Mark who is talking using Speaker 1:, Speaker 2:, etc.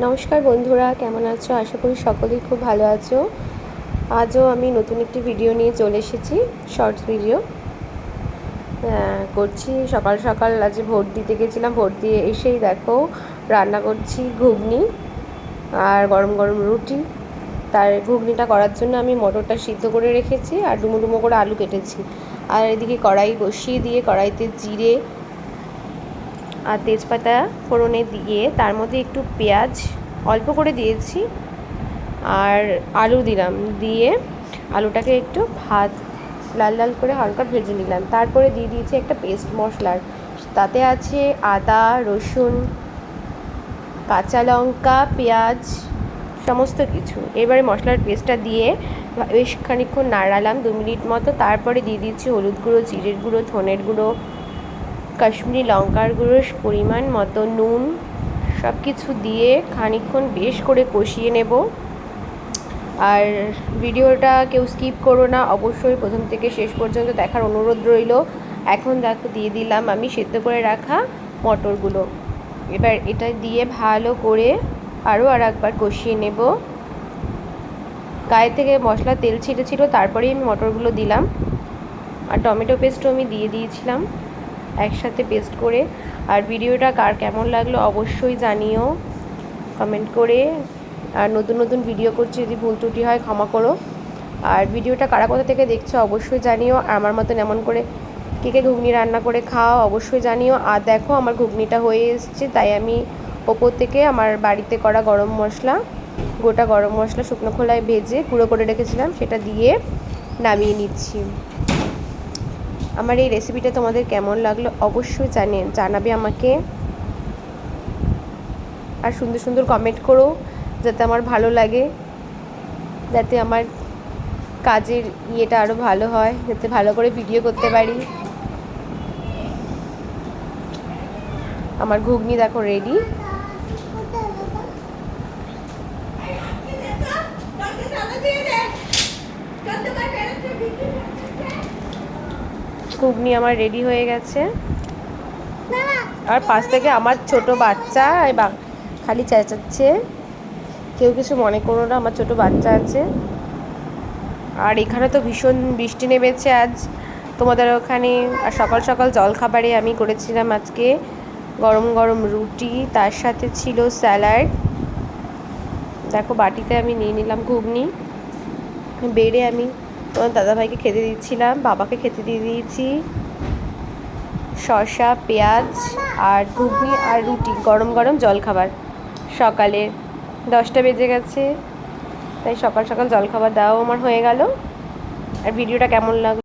Speaker 1: নমস্কার বন্ধুরা, কেমন আছো? আশা করি সকলেই খুব ভালো আছো। আজও আমি নতুন একটি ভিডিও নিয়ে চলে এসেছি শর্টস ভিডিও করছি সকাল সকাল, আজ ভোট দিতে গেছিলাম, ভোট দিয়ে এসেই দেখো, রান্না করছি ঘুগনি আর গরম গরম রুটি। তার ঘুগনিটা করার জন্য আমি মটরটা সিদ্ধ করে রেখেছি আর ডুমো ডুমো করে আলু কেটেছি। আর এদিকে কড়াই বসিয়ে দিয়ে কড়াইতে জিরে আর তেজপাতা ফোড়নে দিয়ে তার মধ্যে একটু পেঁয়াজ অল্প করে দিয়েছি আর আলু দিলাম। দিয়ে আলুটাকে একটু ভাত, লাল লাল করে হালকা ভেজে নিলাম। তারপরে দিয়ে দিয়েছি একটা পেস্ট মশলার। তাতে আছে আদা, রসুন, কাঁচা লঙ্কা, পেঁয়াজ, সমস্ত কিছু। এবারে মশলার পেস্টটা দিয়ে বেশ খানিক্ষণ নাড়ালাম দু মিনিট মতো। তারপরে দিয়ে দিচ্ছি হলুদ গুঁড়ো, জিরের গুঁড়ো, ধনের গুঁড়ো কাশ্মীরি লঙ্কার গুঁড়োর পরিমাণ মতো নুন সব কিছু দিয়ে খানিকক্ষণ বেশ করে কষিয়ে নেব। আর ভিডিওটা কেউ স্কিপ করো না, অবশ্যই প্রথম থেকে শেষ পর্যন্ত দেখার অনুরোধ রইল। এখন দেখো, দিয়ে দিলাম আমি সেদ্ধ করে রাখা মটরগুলো। এবার এটা দিয়ে ভালো করে আরও আর একবার কষিয়ে নেব। গায়ে থেকে মশলা তেল ছিটেছিল, তারপরেই আমি মটরগুলো দিলাম। আর টমেটো পেস্টও আমি দিয়ে দিয়েছিলাম। একসাথে পেস্ট করে। আর ভিডিওটা কার কেমন লাগল অবশ্যই জানিও। কমেন্ট করে। আর নতুন নতুন ভিডিও করছি, যদি ভুল ত্রুটি হয় ক্ষমা করো। আর ভিডিওটা কারা কোথা থেকে দেখছ অবশ্যই জানিও। আমার মতন এমন করে কে কে ঘুগনি রান্না করে খাও অবশ্যই জানিও। আর দেখো আমার ঘুগনিটা হয়ে এসছে, তাই আমি ওপর থেকে আমার বাড়িতে করা গরম মশলা, গোটা গরম মশলা শুকনো খোলায় ভেজে গুঁড়ো করে রেখেছিলাম, সেটা দিয়ে নামিয়ে নিচ্ছি। আমার এই রেসিপিটা তোমাদের কেমন লাগল অবশ্যই জানে জানাবে আমাকে। আর সুন্দর সুন্দর কমেন্ট করো, যাতে আমার ভালো লাগে, যাতে আমার কাজের ইয়েটা আরও ভালো হয়, যাতে ভালো করে ভিডিও করতে পারি। আমার ঘুগনি দেখো রেডি ঘুগনি আমার রেডি হয়ে গেছে। আর পাশ থেকে আমার ছোট বাচ্চা বা খালি চেঁচাচ্ছে। কেউ কিছু মনে করো না আমার ছোট বাচ্চা আছে। আর এখানে তো ভীষণ বৃষ্টি নেমেছে আজ। তোমাদের ওখানে আর সকাল সকাল জলখাবারে আমি করেছিলাম আজকে গরম গরম রুটি তার সাথে ছিল স্যালাড। দেখো বাটিতে আমি নিয়ে নিলাম ঘুগনি। বেড়ে আমি দাদাভাইকে খেতে দিচ্ছিলাম, বাবাকে খেতে দিয়ে দিয়েছি। শসা, পেঁয়াজ আর ঘুগনি আর রুটি, গরম গরম জলখাবার সকালে দশটা বেজে গেছে, তাই সকাল সকাল জলখাবার দেওয়াও আমার হয়ে গেল। আর ভিডিওটা কেমন লাগল?